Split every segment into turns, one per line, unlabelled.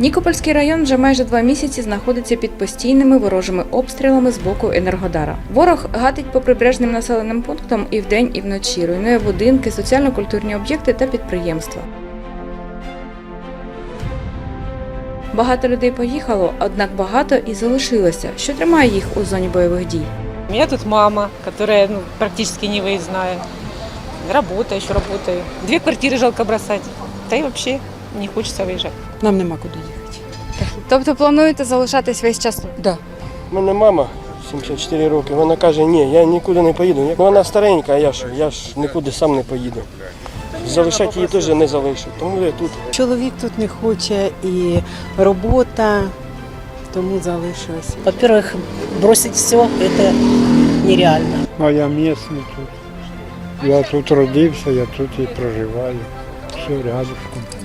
Нікопольський район вже майже два місяці знаходиться під постійними ворожими обстрілами з боку Енергодара. Ворог гатить по прибережним населеним пунктам і вдень, і вночі, руйнує будинки, соціально-культурні об'єкти та підприємства. Багато людей поїхало, однак багато і залишилося, що тримає їх у зоні бойових дій.
У меня тут мама, которая ну, практически не выездная. Работаю, еще работаю. Две квартиры жалко бросать. Да и вообще не хочется выезжать.
Нам нема куди їхати.
Тобто плануєте залишатись весь час тут?
Да.
У мене мама 74 роки, вона каже, ні, я нікуди не поїду. Ну, Вона старенька, а я ж, я ж нікуди сам не поїду. Залишати її теж не залишу, тому я тут.
Чоловік тут не хоче і робота, тому залишилася.
Во-первых, бросить все это нереально.
А я місний тут. Я тут родився, я тут і проживаю. Все рядышком.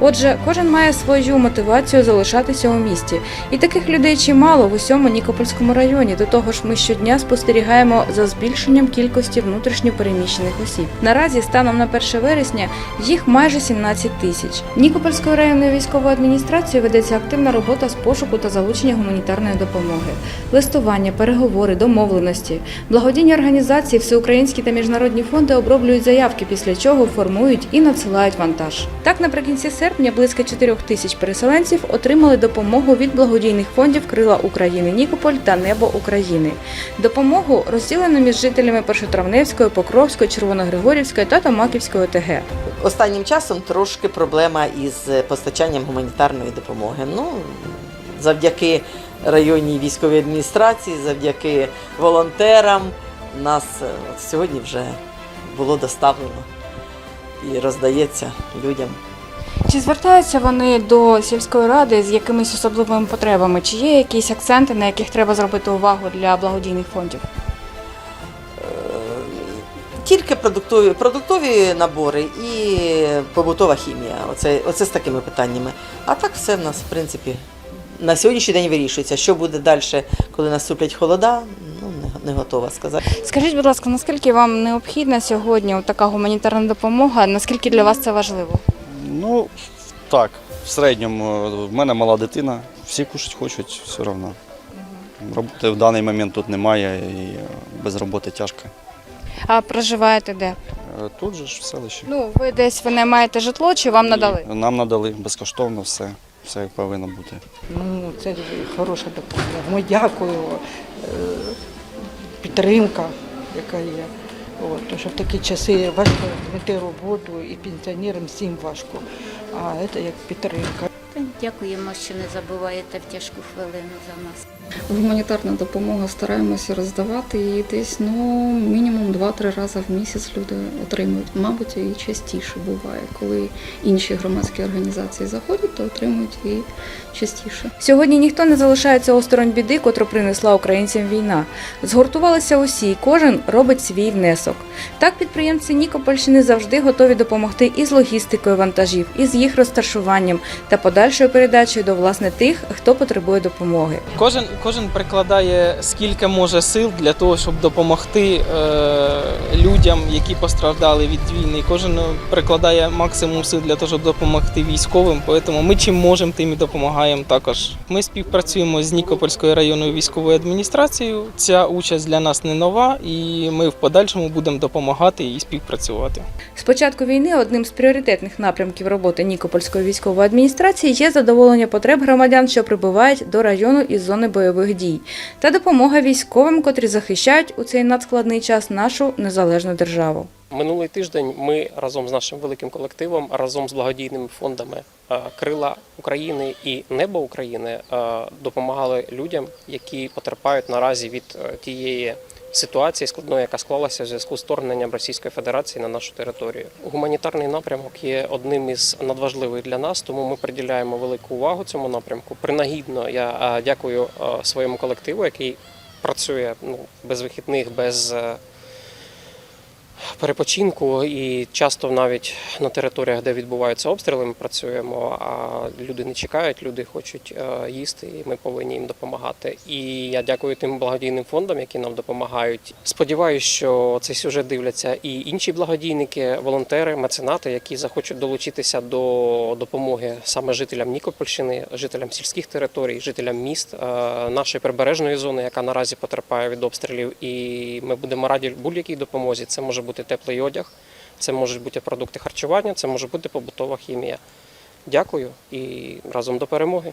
Отже, кожен має свою мотивацію залишатися у місті, і таких людей чимало в усьому Нікопольському районі. До того ж, ми щодня спостерігаємо за збільшенням кількості внутрішньо переміщених осіб. Наразі, станом на 1 вересня, їх майже 17 тисяч. Нікопольською районною військовою адміністрацією ведеться активна робота з пошуку та залучення гуманітарної допомоги, листування, переговори, домовленості. Благодійні організації, всеукраїнські та міжнародні фонди оброблюють заявки, після чого формують і надсилають вантаж. Так, наприкінці серпня близько 4 тисяч переселенців отримали допомогу від благодійних фондів Крила України Нікополь та Небо України. Допомогу розділено між жителями Першотравневської, Покровської, Червоногригорівської та Томаківської ОТГ.
Останнім часом трошки проблема із постачанням гуманітарної допомоги. Ну, завдяки районній військовій адміністрації, завдяки волонтерам нас е, сьогодні вже було доставлено і роздається людям.
Чи звертаються вони до сільської ради з якимись особливими потребами? Чи є якісь акценти, на яких треба зробити увагу для благодійних фондів?
Тільки продуктові, продуктові набори і побутова хімія. Оце, оце з такими питаннями. А так все в нас, в принципі, на сьогоднішній день вирішується. Що буде далі, коли наступлять холода, не, готова сказати.
Скажіть, будь ласка, наскільки вам необхідна сьогодні така гуманітарна допомога? Наскільки для вас це важливо?
Ну, так, в середньому. В мене мала дитина, всі кушать хочуть, все одно. Роботи в даний момент тут немає і е, без роботи тяжко.
А проживаєте де?
Е, Тут же ж в селищі.
Ну, ви десь ви не маєте житло, чи вам надали?
І Нам надали безкоштовно все, все як повинно бути.
Ну, це хороша допомога. Ми дякуємо. Е, Підтримка, яка є. От, тому що в такі часи важко знайти роботу і пенсіонерам всім важко. А це як підтримка.
Дякуємо, що не забуваєте в тяжку хвилину за нас.
Гуманітарна допомога стараємося роздавати її десь ну мінімум 2-3 рази в місяць люди отримують. Мабуть, і частіше буває, коли інші громадські організації заходять, то отримують і частіше.
Сьогодні ніхто не залишається осторонь біди, котру принесла українцям війна. Згуртувалися усі, і кожен робить свій внесок. Так підприємці Нікопольщини завжди готові допомогти і з логістикою вантажів, і з їх розташуванням та подальшою передачею до власне тих, хто потребує допомоги.
Кожен, кожен прикладає скільки може сил для того, щоб допомогти е, людям, які постраждали від війни. Кожен прикладає максимум сил для того, щоб допомогти військовим. Тому ми чим можемо, тим і допомагаємо також. Ми співпрацюємо з Нікопольською районною військовою адміністрацією. Ця участь для нас не нова, і ми в подальшому будемо допомагати і співпрацювати.
З початку війни одним з пріоритетних напрямків роботи Нікопольської військової адміністрації є задоволення потреб громадян, що прибувають до району із зони бойових дій, та допомога військовим, котрі захищають у цей надскладний час нашу незалежну державу.
Минулий тиждень ми разом з нашим великим колективом, разом з благодійними фондами е, Крила України і Небо України е, допомагали людям, які потерпають наразі від е, тієї ситуації складної, яка склалася в зв'язку з вторгненням Російської Федерації на нашу територію. Гуманітарний напрямок є одним із надважливих для нас, тому ми приділяємо велику увагу цьому напрямку. Принагідно я е, дякую е, своєму колективу, який працює ну без вихідних, без. Перепочинку і часто навіть на територіях, де відбуваються обстріли, ми працюємо, а люди не чекають, люди хочуть е, їсти, і ми повинні їм допомагати. І я дякую тим благодійним фондам, які нам допомагають. Сподіваюсь, що цей сюжет дивляться і інші благодійники, волонтери, меценати, які захочуть долучитися до допомоги саме жителям Нікопольщини, жителям сільських територій, жителям міст е, нашої прибережної зони, яка наразі потерпає від обстрілів. І ми будемо раді будь-якій допомозі. Це може бути теплий одяг, це можуть бути продукти харчування, це може бути побутова хімія. Дякую і разом до перемоги.